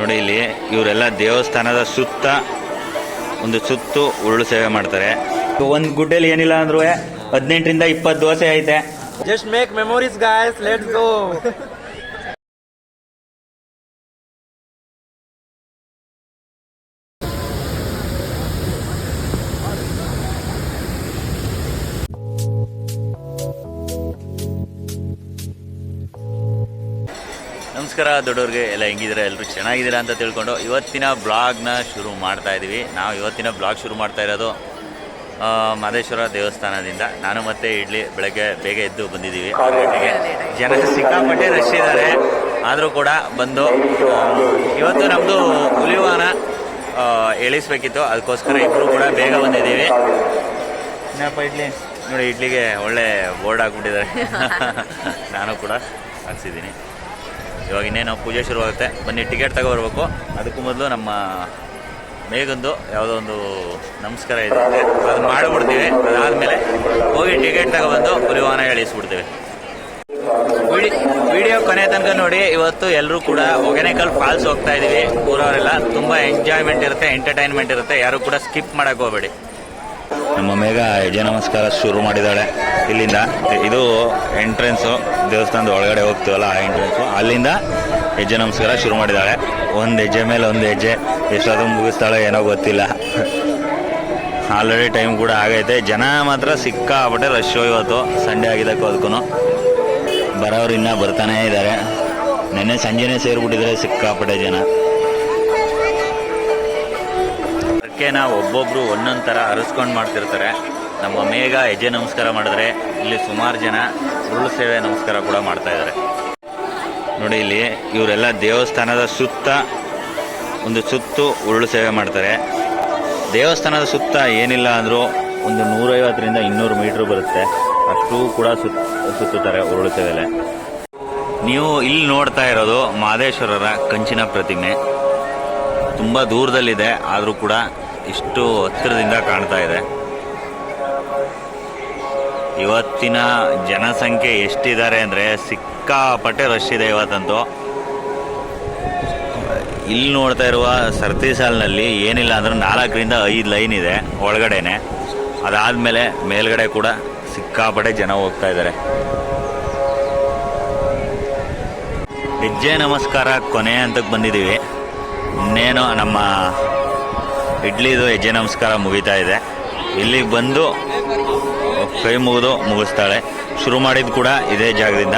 ನೋಡಿ ಇಲ್ಲಿ ಇವರೆಲ್ಲ ದೇವಸ್ಥಾನದ ಸುತ್ತ ಒಂದು ಸುತ್ತು ಉರುಳು ಸೇವೆ ಮಾಡ್ತಾರೆ. ಒಂದು ಗುಡ್ಡಲ್ಲಿ ಏನಿಲ್ಲ ಅಂದ್ರೂ ಹದಿನೆಂಟರಿಂದ ಇಪ್ಪತ್ತು ದೋಸೆ ಐತೆ. Just make memories guys Let's go. ನಮಸ್ಕಾರ ದೊಡ್ಡವ್ರಿಗೆ ಎಲ್ಲ ಹೆಂಗಿದ್ದೀರಾ, ಎಲ್ಲರೂ ಚೆನ್ನಾಗಿದ್ದೀರಾ ಅಂತ ತಿಳ್ಕೊಂಡು ಇವತ್ತಿನ ಬ್ಲಾಗ್ನ ಶುರು ಮಾಡ್ತಾ ಇದ್ದೀವಿ ನಾವು ಇವತ್ತಿನ ಬ್ಲಾಗ್ ಶುರು ಮಾಡ್ತಾ ಇರೋದು ಮಾದೇಶ್ವರ ದೇವಸ್ಥಾನದಿಂದ. ನಾನು ಮತ್ತೆ ಇಡ್ಲಿ ಬೆಳಗ್ಗೆ ಬೇಗ ಎದ್ದು ಬಂದಿದ್ದೀವಿ. ಜನ ಸಿಕ್ಕಾಪಟ್ಟೆ ರಶ್ ಇದ್ದಾರೆ. ಆದರೂ ಕೂಡ ಬಂದು ಇವತ್ತು ನಮ್ಮದು ಹುಲಿವಾನ ಎಳಿಸ್ಬೇಕಿತ್ತು. ಅದಕ್ಕೋಸ್ಕರ ಇಬ್ಬರು ಕೂಡ ಬೇಗ ಬಂದಿದ್ದೀವಿ. ಇಡ್ಲಿ? ನೋಡಿ, ಇಡ್ಲಿಗೆ ಒಳ್ಳೆ ಬೋರ್ಡ್ ಹಾಕ್ಬಿಟ್ಟಿದ್ದಾರೆ. ನಾನು ಕೂಡ ಹಾಕ್ಸಿದ್ದೀನಿ. ಇವಾಗ ಇನ್ನೇನು ಪೂಜೆ ಶುರುವಾಗುತ್ತೆ. ಬನ್ನಿ ಟಿಕೆಟ್ ತಗೋಬರ್ಬೇಕು. ಅದಕ್ಕೂ ಮೊದಲು ನಮ್ಮ ಮೇಘಂದು ಯಾವುದೋ ಒಂದು ನಮಸ್ಕಾರ ಇದೆ. ಅದು ಮಾಡಿಬಿಡ್ತೀವಿ. ಅದಾದಮೇಲೆ ಹೋಗಿ ಟಿಕೆಟ್ ತಗೊಬಂದು ಹುಲಿವಾನ ಎಳಿಸ್ಬಿಡ್ತೀವಿ. ವಿಡಿ- ವಿಡಿಯೋ ಕೊನೆ ತನಕ ನೋಡಿ, ಇವತ್ತು ಎಲ್ಲರೂ ಕೂಡ ಒಗೆನೆಕಲ್ ಫಾಲ್ಸ್ ಹೋಗ್ತಾ ಇದೀವಿ. ಊರವರೆಲ್ಲ ತುಂಬಾ ಎಂಜಾಯ್ಮೆಂಟ್ ಇರುತ್ತೆ ಎಂಟರ್ಟೈನ್ಮೆಂಟ್ ಇರುತ್ತೆ. ಯಾರು ಕೂಡ ಸ್ಕಿಪ್ ಮಾಡಕ್ ಹೋಗ್ಬೇಡಿ. ನಮ್ಮ ಮೇಘ ಹೆಜ್ಜೆ ನಮಸ್ಕಾರ ಶುರು ಮಾಡಿದ್ದಾಳೆ. ಇಲ್ಲಿಂದ, ಇದು ಎಂಟ್ರೆನ್ಸು ದೇವಸ್ಥಾನದ ಒಳಗಡೆ ಹೋಗ್ತೀವಲ್ಲ ಆ ಎಂಟ್ರೆನ್ಸು ಅಲ್ಲಿಂದ ಹೆಜ್ಜೆ ನಮಸ್ಕಾರ ಶುರು ಮಾಡಿದ್ದಾಳೆ. ಒಂದು ಹೆಜ್ಜೆ ಮೇಲೆ ಒಂದು ಹೆಜ್ಜೆ. ಎಷ್ಟಾದ್ರು ಮುಗಿಸ್ತಾಳೆ ಏನೋ ಗೊತ್ತಿಲ್ಲ. ಆಲ್ರೆಡಿ ಟೈಮ್ ಕೂಡ ಆಗೈತೆ. ಜನ ಮಾತ್ರ ಸಿಕ್ಕಾಪಟ್ಟೆ ರಶ್ ಇವತ್ತು. ಸಂಡೇ ಆಗಿದ್ದಕ್ಕೆ ಅದಕ್ಕೂ ಬರೋರು ಇನ್ನೂ ಬರ್ತಾನೇ ಇದ್ದಾರೆ. ನಿನ್ನೆ ಸಂಜೆನೇ ಸೇರಿಬಿಟ್ಟಿದ್ದಾರೆ ಸಿಕ್ಕಾಪಟ್ಟೆ ಜನ. ಅದಕ್ಕೆ ನಾವು ಒಬ್ಬೊಬ್ರು ಒಂದೊಂದು ಥರ ಅರಸ್ಕೊಂಡು ಮಾಡ್ತಿರ್ತಾರೆ. ನಮ್ಮ ಮೇಘ ಹೆಜ್ಜೆ ನಮಸ್ಕಾರ ಮಾಡಿದ್ರೆ ಇಲ್ಲಿ ಸುಮಾರು ಜನ ಉರುಳು ಸೇವೆ ನಮಸ್ಕಾರ ಕೂಡ ಮಾಡ್ತಾ ಇದ್ದಾರೆ ನೋಡಿ ಇಲ್ಲಿ ಇವರೆಲ್ಲ ದೇವಸ್ಥಾನದ ಸುತ್ತ, ಒಂದು ಸುತ್ತು ಉರುಳು ಸೇವೆ ಮಾಡ್ತಾರೆ. ದೇವಸ್ಥಾನದ ಸುತ್ತ ಏನಿಲ್ಲ ಅಂದರೂ ಒಂದು ನೂರೈವತ್ತರಿಂದ ಇನ್ನೂರು ಮೀಟ್ರ್ ಬರುತ್ತೆ. ಅಷ್ಟು ಕೂಡ ಸುತ್ತ ಸುತ್ತುತ್ತಾರೆ ಉರುಳು ಸೇವೆಲೆ. ನೀವು ಇಲ್ಲಿ ನೋಡ್ತಾ ಇರೋದು ಮಹದೇಶ್ವರರ ಕಂಚಿನ ಪ್ರತಿಮೆ. ತುಂಬ ದೂರದಲ್ಲಿದೆ, ಆದರೂ ಕೂಡ ಇಷ್ಟು ಹತ್ತಿರದಿಂದ ಕಾಣ್ತಾ ಇದೆ. ಇವತ್ತಿನ ಜನಸಂಖ್ಯೆ ಎಷ್ಟಿದ್ದಾರೆ ಅಂದರೆ ಸಿಕ್ಕಾಪಟ್ಟೆ ರಶ್ ಇದೆ ಇವತ್ತಂತೂ. ಇಲ್ಲಿ ನೋಡ್ತಾ ಇರುವ ಸರ್ತಿ ಸಾಲಿನಲ್ಲಿ ಏನಿಲ್ಲ ಅಂದ್ರೆ ನಾಲ್ಕರಿಂದ ಐದು ಲೈನ್ ಇದೆ ಒಳಗಡೆನೆ. ಅದಾದಮೇಲೆ ಮೇಲ್ಗಡೆ ಕೂಡ ಸಿಕ್ಕಾಪಟ್ಟೆ ಜನ ಹೋಗ್ತಾ ಇದ್ದಾರೆ. ಹೆಜ್ಜೆ ನಮಸ್ಕಾರ ಕೊನೆ ಹಂತಕ್ಕೆ ಬಂದಿದ್ದೀವಿ. ಇನ್ನೇನು ನಮ್ಮ ಇಡ್ಲಿದು ಹೆಜ್ಜೆ ನಮಸ್ಕಾರ ಮುಗಿತಾ ಇದೆ. ಇಲ್ಲಿಗೆ ಬಂದು ಕೈ ಮುಗಿದು ಮುಗಿಸ್ತಾಳೆ. ಶುರು ಮಾಡಿದ್ದು ಕೂಡ ಇದೇ ಜಾಗದಿಂದ.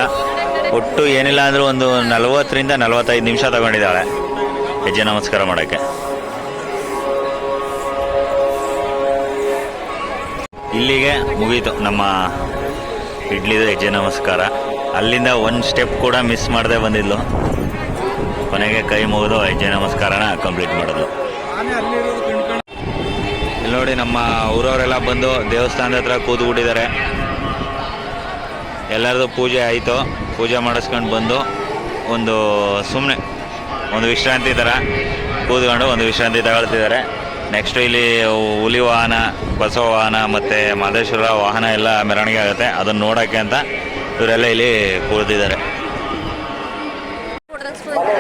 ಒಟ್ಟು ಏನಿಲ್ಲ ಅಂದರೂ ಒಂದು ನಲವತ್ತರಿಂದ ನಲವತ್ತೈದು ನಿಮಿಷ ತಗೊಂಡಿದ್ದಾಳೆ. ಹೆಜ್ಜೆ ನಮಸ್ಕಾರ ಮಾಡೋಕ್ಕೆ. ಇಲ್ಲಿಗೆ ಮುಗೀತು ನಮ್ಮ ಇಡ್ಲಿದು ಹೆಜ್ಜೆ ನಮಸ್ಕಾರ. ಅಲ್ಲಿಂದ ಒಂದು ಸ್ಟೆಪ್ ಕೂಡ ಮಿಸ್ ಮಾಡದೆ ಬಂದಿದ್ಲು. ಕೊನೆಗೆ ಕೈ ಮುಗಿದು ಹೆಜ್ಜೆ ನಮಸ್ಕಾರನ ಕಂಪ್ಲೀಟ್ ಮಾಡಿದ್ಲು. ನೋಡಿ ನಮ್ಮ ಊರವರೆಲ್ಲ ಬಂದು ದೇವಸ್ಥಾನದ ಹತ್ರ ಕೂತ್ಬಿಟ್ಟಿದ್ದಾರೆ ಎಲ್ಲರದು ಪೂಜೆ ಆಯಿತು. ಪೂಜೆ ಮಾಡಿಸ್ಕೊಂಡು ಬಂದು ಒಂದು ಸುಮ್ಮನೆ ಒಂದು ವಿಶ್ರಾಂತಿ ಥರ ಕೂತ್ಕೊಂಡು ಒಂದು ವಿಶ್ರಾಂತಿ ತಗೊಳ್ತಿದ್ದಾರೆ. ನೆಕ್ಸ್ಟ್ ಇಲ್ಲಿ ಹುಲಿ ವಾಹನ, ಬಸವ ವಾಹನ ಮತ್ತು ಮಾದೇಶ್ವರ ವಾಹನ ಎಲ್ಲ ಮೆರವಣಿಗೆ ಆಗುತ್ತೆ. ಅದನ್ನು ನೋಡೋಕ್ಕೆ ಅಂತ ಇವರೆಲ್ಲ ಇಲ್ಲಿ ಕೂರ್ತಿದ್ದಾರೆ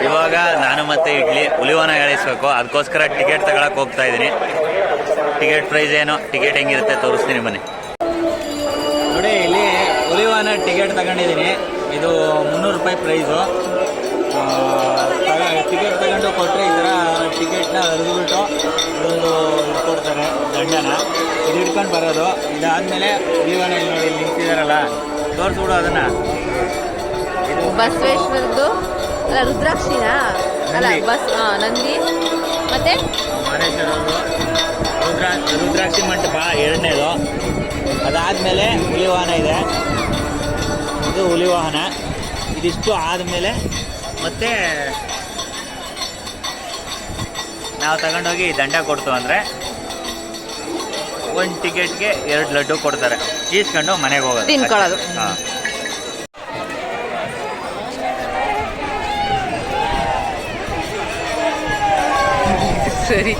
ಇವಾಗ ನಾನು ಮತ್ತೆ ಇಡ್ಲಿ ಹುಲಿವಾನ ಎಳಿಸ್ಬೇಕು. ಅದಕ್ಕೋಸ್ಕರ ಟಿಕೆಟ್ ತಗೊಳಕ್ ಹೋಗ್ತಾ ಇದ್ದೀನಿ. ಟಿಕೆಟ್ ಪ್ರೈಸ್ ಏನು? ಟಿಕೆಟ್ ಹೆಂಗಿರುತ್ತೆ? ತೋರಿಸ್ತೀನಿ ಮನೆ ನೋಡಿ ಇಲ್ಲಿ ಉಲಿವಾನ ಟಿಕೆಟ್ ತಗೊಂಡಿದ್ದೀನಿ. ಇದು ಮುನ್ನೂರು ರೂಪಾಯಿ ಪ್ರೈಸು. ಟಿಕೆಟ್ ತಗೊಂಡು ಕೊಟ್ಟರೆ ಈ ಥರ ಟಿಕೆಟ್ನ ಹರಿದುಬಿಟ್ಟು ಇದೊಂದು ಇದು ಕೊಡ್ತಾರೆ ದಂಡನ. ಇದು ಹಿಡ್ಕೊಂಡು ಬರೋದು. ಇದಾದಮೇಲೆ ಉಲಿವಾನ ಇಲ್ಲಿ ನೋಡಿ ಇಲ್ಲಿ ನಿಂತಿದ್ದಾರಲ್ಲ ತೋರಿಸ್ಬಿಡು ಅದನ್ನು. ಬಸವೇಶ್ವರದ್ದು ಅಲ್ಲ ರುದ್ರಾಕ್ಷಿನ? ಅಲ್ಲ. ಬಸ್ ನಂದಿ. ಮತ್ತೆ? ರುದ್ರ ರುದ್ರಾಕ್ಷಿ ಮಂಟಪ ಎರಡನೇದು. ಅದಾದಮೇಲೆ ಹುಲಿವಾಹನ ಇದೆ. ಇದು ಹುಲಿವಾಹನ. ಇದಿಷ್ಟು ಆದಮೇಲೆ ಮತ್ತೆ ನಾವು ತಗೊಂಡೋಗಿ ದಂಡ ಕೊಡ್ತು ಅಂದರೆ ಒಂದು ಟಿಕೆಟ್ಗೆ ಎರಡು ಲಡ್ಡು ಕೊಡ್ತಾರೆ. ಈಸ್ಕೊಂಡು ಮನೆಗೆ ಹೋಗೋದು. ತಿನ್ಕೊಳ್ಳೋದು. ಹಾಂ. ಸರಿ.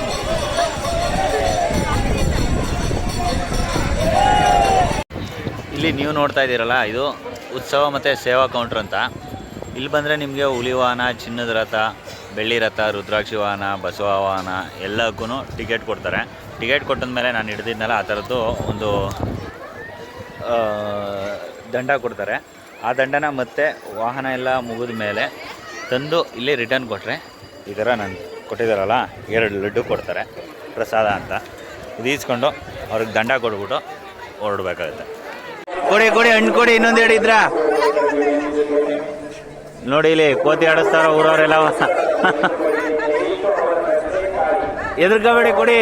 ಇಲ್ಲಿ ನೀವು ನೋಡ್ತಾ ಇದ್ದೀರಲ್ಲ, ಇದು ಉತ್ಸವ ಮತ್ತು ಸೇವಾ ಕೌಂಟ್ರ್ ಅಂತ. ಇಲ್ಲಿ ಬಂದರೆ ನಿಮಗೆ ಹುಲಿವಾಹನ ಚಿನ್ನದ ರಥ, ಬೆಳ್ಳಿ ರಥ, ರುದ್ರಾಕ್ಷಿ ವಾಹನ, ಬಸವ ವಾಹನ ಎಲ್ಲಕ್ಕೂ ಟಿಕೆಟ್ ಕೊಡ್ತಾರೆ. ಟಿಕೆಟ್ ಕೊಟ್ಟಿದ್ಮೇಲೆ ನಾನು ಹಿಡ್ದಿದ್ನಲ್ಲ, ಆ ಥರದ್ದು ಒಂದು ದಂಡ ಕೊಡ್ತಾರೆ. ಆ ದಂಡನ ಮತ್ತೆ ವಾಹನ ಎಲ್ಲ ಮುಗಿದ ಮೇಲೆ ತಂದು ಇಲ್ಲಿ ರಿಟರ್ನ್ ಕೊಟ್ಟರೆ ಈ ಥರ ನಾನು ಕೊಟ್ಟಿದ್ದಾರಲ್ಲ, ಎರಡು ಲಡ್ಡು ಕೊಡ್ತಾರೆ, ಪ್ರಸಾದ ಅಂತ. ಇದು ಈಸ್ಕೊಂಡು ಅವ್ರಿಗೆ ದಂಡ ಕೊಡ್ಬಿಟ್ಟು ಹೊರಡ್ಬೇಕಾಗುತ್ತೆ. ಕೊಡಿ ಕೊಡಿ, ಹಣ್ಣು ಕೊಡಿ, ಇನ್ನೊಂದು ಹೇಳಿದ್ರ ನೋಡಿ ಇಲ್ಲಿ, ಕೋತಿ ಆಡಿಸ್ತಾರ ಊರವರೆಲ್ಲ ಎದುರ್ಕೋಬೇಡಿ, ಕೊಡಿ.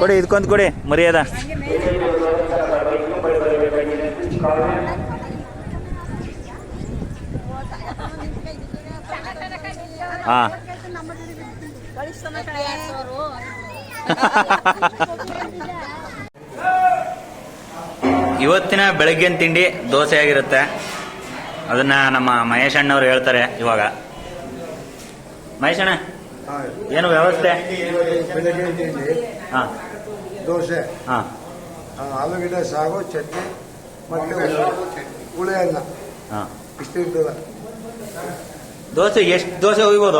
ಕೊಡಿ ಇದ್ಕೊಂದು ಕೊಡಿ, ಮರ್ಯಾದ. ಹಾ. ಇವತ್ತಿನ ಬೆಳಗ್ಗಿನ ತಿಂಡಿ ದೋಸೆ ಆಗಿರುತ್ತೆ. ಅದನ್ನ ನಮ್ಮ ಮಹೇಶ್ ಅಣ್ಣವ್ರು ಹೇಳ್ತಾರೆ ಇವಾಗ. ಮಹೇಶ್ ಅಣ್ಣ ಏನು ವ್ಯವಸ್ಥೆ? ಬೆಳಗ್ಗೆ ತಿಂಡಿ ಹಾ. ದೋಸೆ. ಹಾ. ಆಲೂಗಡ್ಡೆ ಸಾಗು ಚಟ್ನಿ ಮತ್ತೆ ಹುಳಿ ಅಲ್ಲ ಹಾ ಇಷ್ಟು ಇರ್ತದೆ ದೋಸೆ ಎಷ್ಟು ದೋಸೆ ಒಯ್ಬೋದು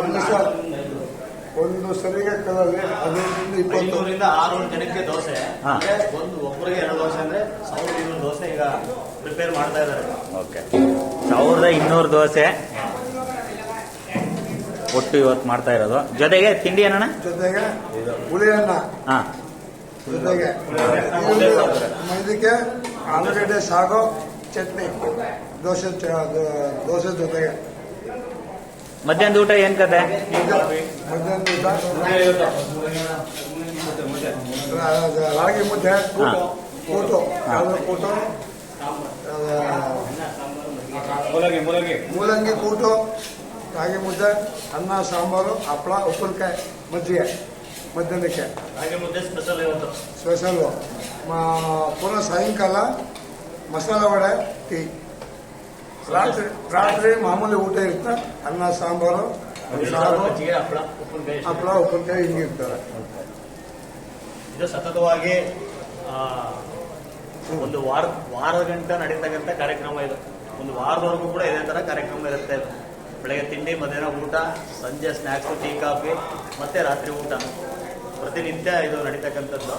ಒಂದು ಸ ಒಂದು ಸರಿಗೆ ಕಲಲ್ಲಿ ಹದಿನೈದರಿಂದ ಇಪ್ಪತ್ತು. ಐನೂರಿಂದ ಆರುನೂರು ಜನಕ್ಕೆ ದೋಸೆ. ಹಾ. ಅಂದ್ರೆ ಒಂದು ಒಬ್ಬರಿಗೆ ಎರಡು ದೋಸೆ ಅಂದ್ರೆ ಸಾವಿರದ ಇನ್ನೂರು ದೋಸೆ ಈಗ ಪ್ರಿಪೇರ್ ಮಾಡ್ತಾ ಇದ್ದಾರೆ. ಓಕೆ. ಸಾವಿರದ ಇನ್ನೂರು ದೋಸೆ. ಒಟ್ಟು ಇವತ್ತು ಮಾಡ್ತಾ ಇರೋದು. ಜೊತೆಗೆ ತಿಂಡಿ ಏನಣ್ಣ? ಜೊತೆಗೆ ಹುಳಿ ಅನ್ನ. ಹಾ. ಜೊತೆಗೆ ಮೈದಕ್ಕೆ ಆಲೂಗಡ್ಡೆ ಸಾಗೋ ಚಟ್ನಿ. ದೋಸೆ ಚ- ದೋಸೆ ಜೊತೆಗೆ. ಮಧ್ಯಾಹ್ನದ ಊಟ ಏನ್ ಕತೆ ರಾಗಿ ಮುದ್ದೆ. ಕೂಟು ಕೂಟು ಮೂಲಂಗಿ ಕೂಟು ರಾಗಿ ಮುದ್ದೆ ಅನ್ನ ಸಾಂಬಾರು ಹಪ್ಪಳ ಉಪ್ಪಿನಕಾಯಿ ಮಜ್ಜಿಗೆ ಮಧ್ಯಾಹ್ನಕ್ಕೆ ಸ್ಪೆಷಲ್ಲು ಪುನಃ ಸಾಯಂಕಾಲ ಮಸಾಲ ವಡೆ ಟೀ ರಾತ್ರಿ ರಾತ್ರಿ ಮಾಮೂಲಿ ಊಟ ಇರುತ್ತೆ ಅನ್ನ, ಸಾಂಬಾರು, ಸಾರು ಹಪ್ಪಳ ಉಪ್ಪಿನಕಾಯಿ ಹಿಂಗಿರ್ತಾರೆ ಇದು ಸತತವಾಗಿ ಒಂದು ವಾರ, ವಾರದ ಗಂಟ ನಡೀತಕ್ಕಂಥ ಕಾರ್ಯಕ್ರಮ ಇದು. ಒಂದು ವಾರದವರೆಗೂ ಕೂಡ ಇದೇ ತರ ಕಾರ್ಯಕ್ರಮ ಇರುತ್ತೆ ಬೆಳಗ್ಗೆ ತಿಂಡಿ, ಮಧ್ಯಾಹ್ನ ಊಟ, ಸಂಜೆ ಸ್ನ್ಯಾಕ್ಸು ಟೀ, ಕಾಫಿ, ಮತ್ತೆ ರಾತ್ರಿ ಊಟ. ಪ್ರತಿನಿತ್ಯ ಇದು ನಡೀತಕ್ಕಂಥದ್ದು.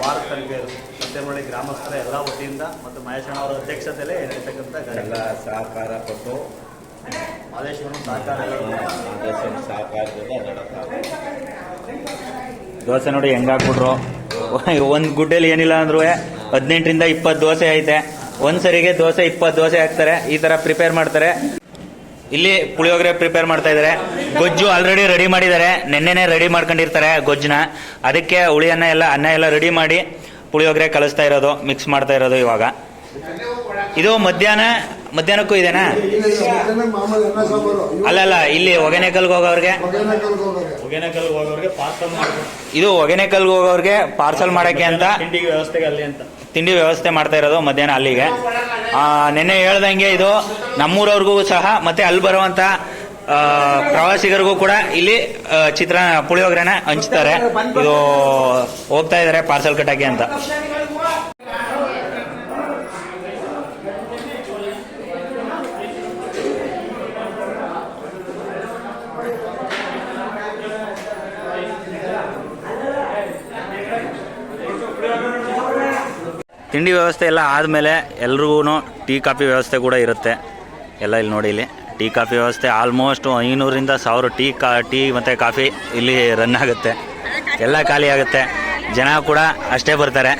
ಒಂದು ತಲುಪಿದರು ಸತ್ಯಮಳ್ಳಿ ಗ್ರಾಮಸ್ಥರ ಎಲ್ಲ ವತಿಯಿಂದ ಮತ್ತು ಮಹೇಶ್ ಅವರ ಅಧ್ಯಕ್ಷತೆಯಲ್ಲೇ ನಡೀತಕ್ಕಂಥ ಎಲ್ಲ ಸಹಕಾರ ಕೊಟ್ಟು ಮಾದೇಶ್ವರನ ಸಹಕಾರ ಸಹಕಾರದಿಂದ ದೋಸೆ ನೋಡಿ ಹೆಂಗ್ ಹಾಕ್ಬಿಟ್ರು. ಒಂದು ಗುಡ್ಡೆಲಿ ಏನಿಲ್ಲ ಅಂದ್ರೂ ಹದಿನೆಂಟರಿಂದ ಇಪ್ಪತ್ತು ದೋಸೆ ಐತೆ. ಒಂದ್ಸರಿಗೆ ದೋಸೆ ಇಪ್ಪತ್ತು ದೋಸೆ ಹಾಕ್ತಾರೆ. ಈ ತರ ಪ್ರಿಪೇರ್ ಮಾಡ್ತಾರೆ. ಇಲ್ಲಿ ಪುಳಿಯೋಗರೆ ಪ್ರಿಪೇರ್ ಮಾಡ್ತಾ ಇದ್ದಾರೆ ಗೊಜ್ಜು ಆಲ್ರೆಡಿ ರೆಡಿ ಮಾಡಿದ್ದಾರೆ. ನೆನ್ನೆನೆ ರೆಡಿ ಮಾಡ್ಕೊಂಡಿರ್ತಾರೆ ಗೊಜ್ಜನ್ನ ಅದಕ್ಕೆ ಹುಳಿ ಅನ್ನ ಎಲ್ಲ ಅನ್ನ ಎಲ್ಲ ರೆಡಿ ಮಾಡಿ ಪುಳಿಯೋಗರೆ ಕಲಿಸ್ತಾ ಇರೋದು ಮಿಕ್ಸ್ ಮಾಡ್ತಾ ಇರೋದು ಇವಾಗ. ಇದು ಮಧ್ಯಾಹ್ನ ಮಧ್ಯಾಹ್ನಕ್ಕೂ ಇದೆನಾ? ಅಲ್ಲ ಅಲ್ಲಲ್ಲ ಇಲ್ಲಿ ಹೊಗೆನೆಕಲ್ಗೆ ಹೋಗೋರ್ಗೆ. ಇದು ಹೊಗೆನೆಕಲ್ಗೆ ಹೋಗೋರ್ಗೆ ಪಾರ್ಸಲ್ ಮಾಡಕ್ಕೆ ಅಂತ. ವ್ಯವಸ್ಥೆ ವ್ಯವಸ್ಥೆಗೆ ಅಲ್ಲಿ ಅಂತ. ತಿಂಡಿ ವ್ಯವಸ್ಥೆ ಮಾಡ್ತಾ ಇರೋದು ಮಧ್ಯಾಹ್ನ ಅಲ್ಲಿಗೆ. ಆ, ನೆನ್ನೆ ಹೇಳ್ದಂಗೆ ಇದು ನಮ್ಮೂರವ್ರಿಗೂ ಸಹ ಮತ್ತೆ ಅಲ್ಲಿ ಬರುವಂತ ಪ್ರವಾಸಿಗರಿಗೂ ಕೂಡ ಇಲ್ಲಿ ಚಿತ್ರ ಪುಳಿಯೋಗರೆನ ಹಂಚ್ತಾರೆ. ಇದು ಹೋಗ್ತಾ ಇದಾರೆ ಪಾರ್ಸಲ್ ಕಟ್ಟಕ್ಕೆ ಅಂತ. ತಿಂಡಿ ವ್ಯವಸ್ಥೆ ಎಲ್ಲ ಆದಮೇಲೆ ಎಲ್ರಿಗೂ ಟೀ ಕಾಫಿ ವ್ಯವಸ್ಥೆ ಕೂಡ ಇರುತ್ತೆ. ಎಲ್ಲ ಇಲ್ಲಿ ನೋಡಿ ಇಲ್ಲಿ. ಟೀ ಕಾಫಿ ವ್ಯವಸ್ಥೆ ಆಲ್ಮೋಸ್ಟ್ ಐನೂರಿಂದ ಸಾವಿರ ಟೀ ಕಾ, ಟೀ ಮತ್ತು ಕಾಫಿ ಇಲ್ಲಿ ರನ್ ಆಗುತ್ತೆ. ಎಲ್ಲ ಖಾಲಿ ಆಗುತ್ತೆ. ಜನ ಕೂಡ ಅಷ್ಟೇ ಬರ್ತಾರೆ.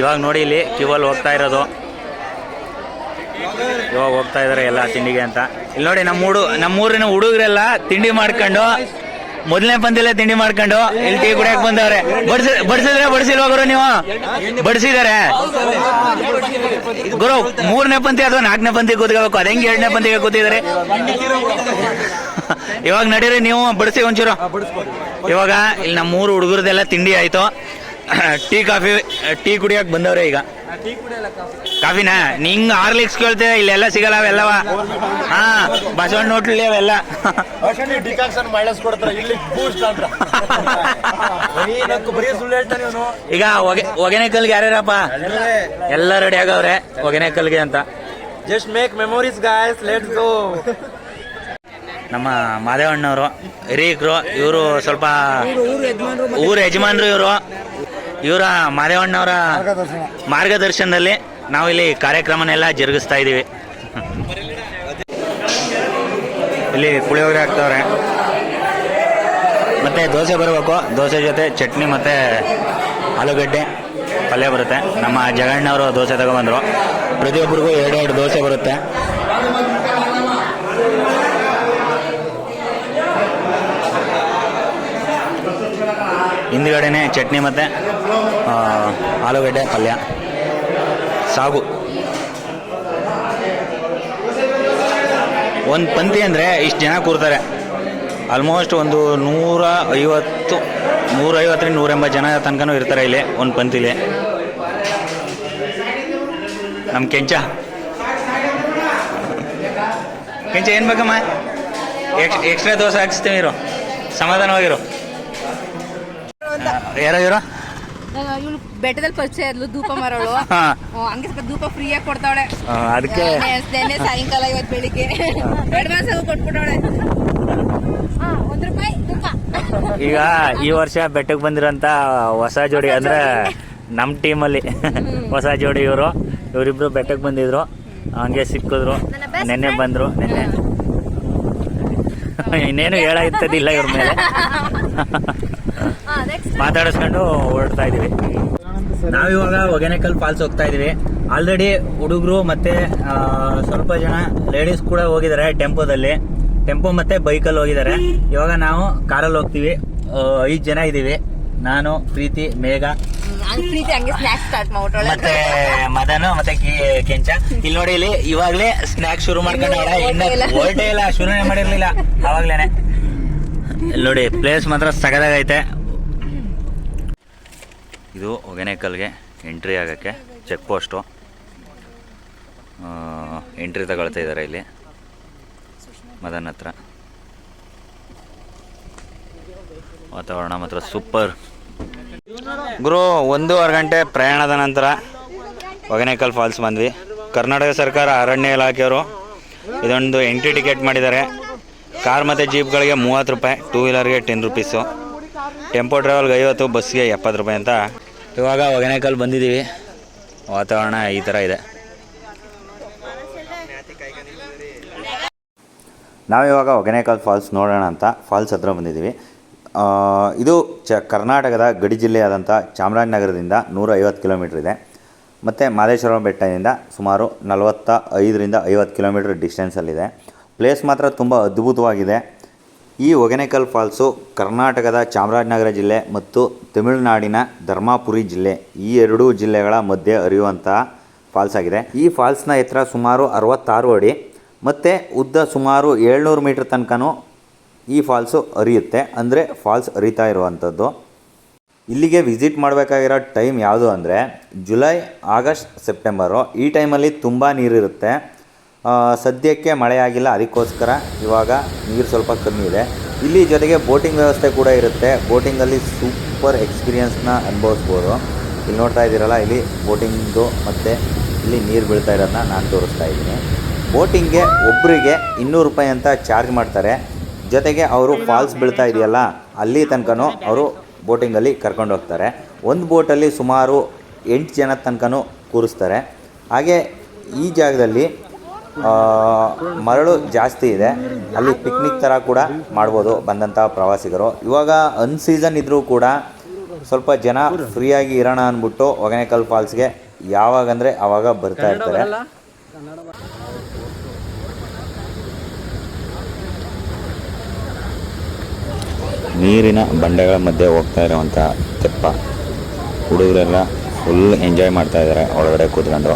ಇವಾಗ ನೋಡಿ ಇಲ್ಲಿ ಕ್ಯೂವಲ್ಲಿ ಹೋಗ್ತಾ ಇರೋದು. ಇವಾಗ ಹೋಗ್ತಾ ಇದ್ದಾರೆ ಎಲ್ಲ ತಿಂಡಿಗೆ ಅಂತ. ಇಲ್ಲಿ ನೋಡಿ ನಮ್ಮ ಹುಡು ನಮ್ಮೂರಿನ ಹುಡುಗರೆಲ್ಲ ತಿಂಡಿ ಮಾಡ್ಕೊಂಡು ಮೊದಲನೇ ಪಂದ್ಯಲ್ಲೇ ತಿಂಡಿ ಮಾಡ್ಕೊಂಡು ಇಲ್ಲಿ ಟೀ ಕುಡಿಯಕ್ ಬಂದವ್ರೆ. ಬಡ್ಸಿ, ಬಡ್ಸಿದ್ರೆ ಬಡಿಸಿಲ್ವಾ ಗುರು ನೀವು? ಬಡಿಸಿದಾರೆ. ಗುರು, ಮೂರನೇ ಪಂತಿ ಅಥವಾ ನಾಲ್ಕನೇ ಪಂತಿ ಕೂತ್ಕೋಬೇಕು. ಅದ ಹೆಂಗೆ ಎರಡನೇ ಪಂತಿಗೆ ಕೂತಿದಾರೆ ಇವಾಗ ನಡೀರಿ, ನೀವು ಬಡಿಸಿ ಒಂಚೂರು. ಇವಾಗ ಇಲ್ಲಿ ನಮ್ಮ ಮೂರು ಹುಡುಗರದೆಲ್ಲ ತಿಂಡಿ ಆಯ್ತು. ಟೀ ಕಾಫಿ, ಟೀ ಕುಡಿಯಕ್ ಬಂದವ್ರೆ ಈಗ. ಕಾಫಿನಾ? ನಿಂಗ್ ಹಾರ್ಲಿಕ್ಸ್ ಕೇಳ್ತೇವೆ ಇಲ್ಲೆಲ್ಲ ಸಿಗಲ್ಲ ಅವೆಲ್ಲವ ಹಾ ಬಸವಣ್ಣ ಹೋಟ್ಲಿ ಅವೆಲ್ಲ. ಡಿಕಾಕ್ಷನ್ ಇಲ್ಲಿ ಬೂಸ್ಟ್ ಅಂತ. ಬರೀ ನಕ್ಕು ಬರೀ ಸುಳ್ಳು ಹೇಳ್ತಾನೆ ಇವನು. ಈಗ ಒಗೆ ಒಗೆನೆಕಲ್ಗೆ ಯಾರ್ಯಾರಪ್ಪ? ಎಲ್ಲ ರೆಡಿ ಆಗವ್ರೆ ಒಗೆನೆಕಲ್ಗೆ ಅಂತ. Just make memories guys let's go ನಮ್ಮ ಮಾದೇವಣ್ಣವರು ಹಿರೀಕರು ಇವರು ಸ್ವಲ್ಪ ಊರ ಯಜಮಾನ್ರು ಇವರು. ಇವರ ಮಾದೇವಣ್ಣವರ ಮಾರ್ಗದರ್ಶನದಲ್ಲಿ ನಾವು ಇಲ್ಲಿ ಕಾರ್ಯಕ್ರಮನೆಲ್ಲ ಜರುಗಿಸ್ತಾ ಇದ್ದೀವಿ. ಇಲ್ಲಿ ಪುಳಿಯೋಗರೆ ಹಾಕ್ತವ್ರೆ ಮತ್ತೆ ದೋಸೆ ಬರಬೇಕು. ದೋಸೆ ಜೊತೆ ಚಟ್ನಿ ಮತ್ತೆ ಆಲೂಗಡ್ಡೆ ಪಲ್ಯ ಬರುತ್ತೆ. ನಮ್ಮ ಜಗಣ್ಣವರು ದೋಸೆ ತಗೊಂಡ್ಬಂದ್ರು. ಪ್ರತಿಯೊಬ್ಬರಿಗೂ ಎರಡೆರಡು ದೋಸೆ ಬರುತ್ತೆ. ಹಿಂದ್ಗಡೆನೆ ಚಟ್ನಿ ಮತ್ತು ಆಲೂಗಡ್ಡೆ, ಪಲ್ಯ. ಸಾಗು. ಒಂದು ಪಂಕ್ತಿ ಅಂದರೆ ಇಷ್ಟು ಜನ ಕೂರ್ತಾರೆ. ಆಲ್ಮೋಸ್ಟ್ ಒಂದು ನೂರ ಐವತ್ತು ನೂರೈವತ್ತರಿಂದ ನೂರ ಎಂಬತ್ತು ಜನ ತನಕನೂ ಇರ್ತಾರೆ ಇಲ್ಲಿ ಒಂದು ಪಂಕ್ತಿಲಿ ನಮ್ಮ ಕೆಂಚ. ಕೆಂಚ ಏನು ಬೇಕಮ್ಮ? ಎಕ್ಸ್, ಎಕ್ಸ್ಟ್ರಾ ದೋಸೆ ಹಾಕಿಸ್ತೀವಿ ಇರು. ಸಮಾಧಾನವಾಗಿರು. ಯಾರೋ ಇವರು ಇವಳು ಬೆಟ್ಟದಲ್ಲಿ ಪರಿಚಯ ಇದ್ಲು ಧೂಪ ಮಾರೋಳು. ಹಾ. ಹಂಗೆ ಸ್ವಲ್ಪ ಧೂಪ ಆಗಿ ಕೊಡ್ತಾವಳೆ. ಆ, ಅದಕ್ಕೆ ನೆನ್ನೆ ಸಾಯಂಕಾಲ ಇವತ್ತು ಬೆಳಿಗ್ಗೆ. ಅಡ್ವಾನ್ಸ್ ಆಗಿ ಕೊಟ್ಬಿಟ್ಟವಳೆ. ಹಾ ಒಂದ್ ರೂಪಾಯಿ ಧೂಪ. ಈಗ ಈ ವರ್ಷ ಬೆಟ್ಟಕ್ಕೆ ಬಂದಿರೋಂಥ ಹೊಸ ಜೋಡಿ ಅಂದ್ರೆ ನಮ್ಮ ಟೀಮಲ್ಲಿ. ಹೊಸ ಜೋಡಿ ಇವರು. ಇವರಿಬ್ರು ಬೆಟ್ಟಕ್ಕೆ ಬಂದಿದ್ರು. ಹಂಗೆ ಸಿಕ್ಕಿದ್ರು. ನನ್ನ. ಬಂದ್ರು ನೆನ್ನೆ. ಇನ್ನೇನು ಹೇಳಾಯ್ತದಿಲ್ಲ ಇವ್ರ ಮೇಲೆ. ಮಾತಾಡಿಸ್ಕೊಂಡು ಹೊರಡ್ತಾ ಇದೀವಿ ನಾವಿವಾಗ ಒಗೆನೆಕಲ್ ಫಾಲ್ಸ್ ಹೋಗ್ತಾ ಇದೀವಿ ಆಲ್ರೆಡಿ ಹುಡುಗರು ಮತ್ತೆ ಸ್ವಲ್ಪ ಜನ ಲೇಡೀಸ್ ಕೂಡ ಹೋಗಿದ್ದಾರೆ ಟೆಂಪೋದಲ್ಲಿ. ಟೆಂಪೋ ಮತ್ತೆ ಬೈಕಲ್ಲಿ ಹೋಗಿದ್ದಾರೆ. ಇವಾಗ ನಾವು ಕಾರಲ್ಲಿ ಹೋಗ್ತೀವಿ. ಐದು ಜನ ಇದೀವಿ. ನಾನು ಪ್ರೀತಿ ಮೇಘ. ಮತ್ತೆ ಮದನು ಮತ್ತೆ ಕೆಂಚ. ಇಲ್ಲಿ ನೋಡಿ ಇಲ್ಲಿ ಇವಾಗ್ಲೇ ಸ್ನಾಕ್ಸ್ ಶುರು ಮಾಡ್ಕೊಂಡವ್ರೆ ಹೊರ್ಟೇ ಇಲ್ಲ. ಶುರುನೇ ಮಾಡಿರ್ಲಿಲ್ಲ. ಅವಾಗ್ಲೇನೆ. ಇಲ್ಲಿ ನೋಡಿ ಪ್ಲೇಸ್ ಮಾತ್ರ ಸಗದಾಗೈತೆ. ಇದು ಹೊಗೆನೆಕಲ್ಗೆ ಎಂಟ್ರಿ ಆಗೋಕ್ಕೆ ಚೆಕ್ ಪೋಸ್ಟು. ಎಂಟ್ರಿ ತಗೊಳ್ತಾ ಇದ್ದಾರೆ ಇಲ್ಲಿ. ಮದನ್ ಹತ್ರ. ವಾತಾವರಣ ಮಾತ್ರ ಸೂಪರ್. ಗುರು ಒಂದೂವರೆ ಗಂಟೆ ಪ್ರಯಾಣದ ನಂತರ ಹೊಗೆನೆಕಲ್ ಫಾಲ್ಸ್ ಬಂದ್ವಿ. ಕರ್ನಾಟಕ ಸರ್ಕಾರ ಅರಣ್ಯ ಇಲಾಖೆಯವರು ಇದೊಂದು ಎಂಟ್ರಿ ಟಿಕೆಟ್ ಮಾಡಿದ್ದಾರೆ. ಕಾರ್ ಮತ್ತು ಜೀಪ್ಗಳಿಗೆ ಮೂವತ್ತು ರೂಪಾಯಿ, ಟೂ ವೀಲರ್ಗೆ ಟೆನ್ ರುಪೀಸು. ಟೆಂಪೋ ಟ್ರಾವೆಲ್ಗೆ ಐವತ್ತು, ಬಸ್ಗೆ ಎಪ್ಪತ್ತು ರೂಪಾಯಿ ಅಂತ ಇವಾಗ ಹೊಗೆನೆಕಲ್ ಬಂದಿದ್ದೀವಿ. ವಾತಾವರಣ ಈ ಥರ ಇದೆ. ನಾವಿವಾಗ ಹೊಗೆನೇಕಲ್ ಫಾಲ್ಸ್ ನೋಡೋಣ ಅಂತ ಫಾಲ್ಸ್ ಹತ್ರ ಬಂದಿದ್ದೀವಿ. ಇದು ಚ, ಕರ್ನಾಟಕದ ಗಡಿ ಜಿಲ್ಲೆಯಾದಂಥ ಚಾಮರಾಜನಗರದಿಂದ ನೂರ ಐವತ್ತು ಕಿಲೋಮೀಟ್ರ್ ಇದೆ. ಮತ್ತು ಮಾದೇಶ್ವರ ಬೆಟ್ಟದಿಂದ ಸುಮಾರು ನಲವತ್ತ ಐದರಿಂದ ಐವತ್ತು ಕಿಲೋಮೀಟ್ರ್ ಡಿಸ್ಟೆನ್ಸಲ್ಲಿದೆ ಪ್ಲೇಸ್ ಮಾತ್ರ ತುಂಬ ಅದ್ಭುತವಾಗಿದೆ. ಈ ಹೊಗೆನಕಲ್ ಫಾಲ್ಸು ಕರ್ನಾಟಕದ ಚಾಮರಾಜನಗರ ಜಿಲ್ಲೆ ಮತ್ತು ತಮಿಳುನಾಡಿನ ಧರ್ಮಾಪುರಿ ಜಿಲ್ಲೆ, ಈ ಎರಡೂ ಜಿಲ್ಲೆಗಳ ಮಧ್ಯೆ ಹರಿಯುವಂತಹ ಫಾಲ್ಸ್ ಆಗಿದೆ. ಈ ಫಾಲ್ಸ್ನ ಎತ್ತರ ಸುಮಾರು ಅರವತ್ತಾರು ಅಡಿ ಮತ್ತು ಉದ್ದ ಸುಮಾರು ಏಳ್ನೂರು ಮೀಟ್ರ್ ತನಕನೂ ಈ ಫಾಲ್ಸು ಹರಿಯುತ್ತೆ. ಅಂದರೆ ಫಾಲ್ಸ್ ಹರಿತಾ ಇರುವಂಥದ್ದು. ಇಲ್ಲಿಗೆ ವಿಸಿಟ್ ಮಾಡಬೇಕಾಗಿರೋ ಟೈಮ್ ಯಾವುದು ಅಂದರೆ ಜುಲೈ, ಆಗಸ್ಟ್, ಸೆಪ್ಟೆಂಬರು ಈ ಟೈಮಲ್ಲಿ ತುಂಬ ನೀರಿರುತ್ತೆ. ಸದ್ಯಕ್ಕೆ ಮಳೆಯಾಗಿಲ್ಲ, ಅದಕ್ಕೋಸ್ಕರ ಇವಾಗ ನೀರು ಸ್ವಲ್ಪ ಕಮ್ಮಿ ಇದೆ. ಇಲ್ಲಿ ಜೊತೆಗೆ ಬೋಟಿಂಗ್ ವ್ಯವಸ್ಥೆ ಕೂಡ ಇರುತ್ತೆ. ಬೋಟಿಂಗಲ್ಲಿ ಸೂಪರ್ ಎಕ್ಸ್ಪೀರಿಯನ್ಸ್ನ ಅನುಭವಿಸ್ಬೋದು. ಇಲ್ಲಿ ನೋಡ್ತಾ ಇದ್ದೀರಲ್ಲ, ಇಲ್ಲಿ ಬೋಟಿಂಗ್ದು ಮತ್ತು ಇಲ್ಲಿ ನೀರು ಬೀಳ್ತಾ ಇರೋದನ್ನ ನಾನು ತೋರಿಸ್ತಾ ಇದ್ದೀನಿ. ಬೋಟಿಂಗ್ಗೆ ಒಬ್ಬರಿಗೆ ಇನ್ನೂರು ರೂಪಾಯಿ ಅಂತ ಚಾರ್ಜ್ ಮಾಡ್ತಾರೆ. ಜೊತೆಗೆ ಅವರು ಫಾಲ್ಸ್ ಬೀಳ್ತಾ ಇದೆಯಲ್ಲ, ಅಲ್ಲಿ ತನಕನೂ ಅವರು ಬೋಟಿಂಗಲ್ಲಿ ಕರ್ಕೊಂಡು ಹೋಗ್ತಾರೆ. ಒಂದು ಬೋಟಲ್ಲಿ ಸುಮಾರು ಎಂಟು ಜನ ತನಕನೂ ಕೂರಿಸ್ತಾರೆ. ಹಾಗೆ ಈ ಜಾಗದಲ್ಲಿ ಮರಳು ಜಾಸ್ತಿ ಇದೆ. ಅಲ್ಲಿ ಪಿಕ್ನಿಕ್ ಥರ ಕೂಡ ಮಾಡ್ಬೋದು ಬಂದಂಥ ಪ್ರವಾಸಿಗರು. ಇವಾಗ ಅನ್ ಸೀಸನ್ ಇದ್ದರೂ ಕೂಡ ಸ್ವಲ್ಪ ಜನ ಫ್ರೀಯಾಗಿ ಇರೋಣ ಅಂದ್ಬಿಟ್ಟು ಒಗನೇಕಲ್ ಫಾಲ್ಸ್ಗೆ ಯಾವಾಗಂದರೆ ಆವಾಗ ಬರ್ತಾ ಇರ್ತಾರೆ. ನೀರಿನ ಬಂಡೆಗಳ ಮಧ್ಯೆ ಹೋಗ್ತಾ ಇರೋವಂಥ ತೆಪ್ಪ. ಹುಡುಗರೆಲ್ಲ ಫುಲ್ ಎಂಜಾಯ್ ಮಾಡ್ತಾ ಇದ್ದಾರೆ ಒಳಗಡೆ ಕೂತ್ಕೊಂಡು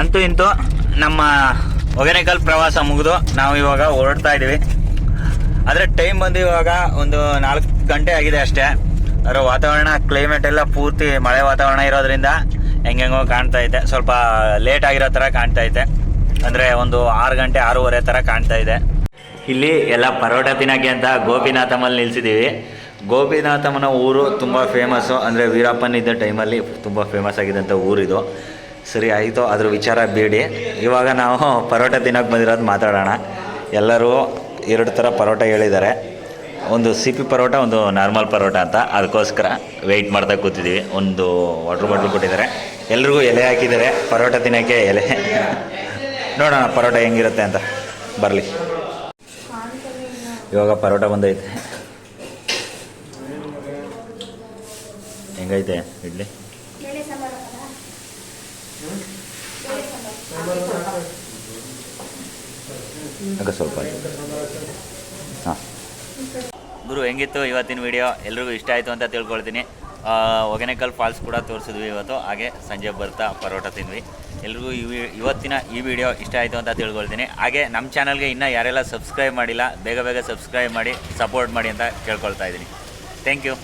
ಅಂತೂ ಇಂತೂ ನಮ್ಮ ಒಗೆನೆಕಲ್ ಪ್ರವಾಸ ಮುಗಿದು ನಾವು ಇವಾಗ ಹೊರಡ್ತಾ ಇದ್ದೀವಿ ಆದರೆ ಟೈಮ್ ಬಂದು ಇವಾಗ ಒಂದು ನಾಲ್ಕು ಗಂಟೆ ಆಗಿದೆ ಅಷ್ಟೇ. ಅದರ ವಾತಾವರಣ ಕ್ಲೈಮೇಟ್ ಎಲ್ಲ ಪೂರ್ತಿ ಮಳೆ ವಾತಾವರಣ ಇರೋದ್ರಿಂದ ಹೆಂಗೆಂಗೋ ಕಾಣ್ತಾ ಐತೆ ಸ್ವಲ್ಪ ಲೇಟ್ ಆಗಿರೋ ಥರ ಕಾಣ್ತಾ ಐತೆ ಅಂದರೆ ಒಂದು ಆರು ಗಂಟೆ, ಆರೂವರೆ ಥರ ಕಾಣ್ತಾ ಇದೆ. ಇಲ್ಲಿ ಎಲ್ಲ ಪರೋಟ ತಿನ್ನೋಕ್ಕೆ ಅಂತ ಗೋಪಿನಾಥಮಲ್ಲಿ ನಿಲ್ಸಿದ್ದೀವಿ ಗೋಪಿನಾಥಮ್ಮನ ಊರು ತುಂಬ ಫೇಮಸ್ಸು ಅಂದರೆ ವೀರಪ್ಪನ ಇದ್ದ ಟೈಮಲ್ಲಿ ತುಂಬ ಫೇಮಸ್ ಆಗಿದ್ದಂಥ ಊರಿದು. ಸರಿ ಆಯಿತು ಅದ್ರ ವಿಚಾರ ಬೇಡಿ. ಇವಾಗ ನಾವು ಪರೋಟ ತಿನ್ನೋಕೆ ಬಂದಿರೋದು ಮಾತಾಡೋಣ. ಎಲ್ಲರೂ ಎರಡು ಥರ ಪರೋಟ ಹೇಳಿದ್ದಾರೆ. ಒಂದು ಸಿಪಿ ಪರೋಟ, ಒಂದು ನಾರ್ಮಲ್ ಪರೋಟ ಅಂತ. ಅದಕ್ಕೋಸ್ಕರ ವೆಯ್ಟ್ ಮಾಡ್ತಾ ಕೂತಿದ್ದೀವಿ ಒಂದು ವಾಟ್ರ್ ಬಾಟ್ಲ್ ಕೊಟ್ಟಿದ್ದಾರೆ. ಎಲ್ರಿಗೂ ಎಲೆ ಹಾಕಿದ್ದಾರೆ. ಪರೋಟ ತಿನ್ನೋಕ್ಕೆ ಎಲೆ. ನೋಡೋಣ ಪರೋಟ ಹೆಂಗಿರುತ್ತೆ ಅಂತ. ಬರಲಿ. ಇವಾಗ ಪರೋಟ ಬಂದೈತೆ. ಹೆಂಗೈತೆ, ಇಡ್ಲಿ? ಆಗ ಸ್ವಲ್ಪ ಹಾಂ. ಗುರು, ಹೆಂಗಿತ್ತು ಇವತ್ತಿನ ವಿಡಿಯೋ ಎಲ್ರಿಗೂ ಇಷ್ಟ ಆಯಿತು ಅಂತ ತಿಳ್ಕೊಳ್ತೀನಿ. ಒಗೆನೆಕಲ್ ಫಾಲ್ಸ್ ಕೂಡ ತೋರಿಸಿದ್ವಿ ಇವತ್ತು. ಹಾಗೆ ಸಂಜೆ ಬರ್ತಾ ಪರೋಟ ತಿಂದ್ವಿ. ಎಲ್ರಿಗೂ ಈ ಇವತ್ತಿನ ಈ ವಿಡಿಯೋ ಇಷ್ಟ ಆಯಿತು ಅಂತ ತಿಳ್ಕೊಳ್ತೀನಿ. ಹಾಗೆ ನಮ್ಮ ಚಾನಲ್ಗೆ ಇನ್ನೂ ಯಾರೆಲ್ಲ ಸಬ್ಸ್ಕ್ರೈಬ್ ಮಾಡಿಲ್ಲ, ಬೇಗ ಬೇಗ ಸಬ್ಸ್ಕ್ರೈಬ್ ಮಾಡಿ ಸಪೋರ್ಟ್ ಮಾಡಿ ಅಂತ ಕೇಳ್ಕೊಳ್ತಾ ಇದ್ದೀನಿ. Thank you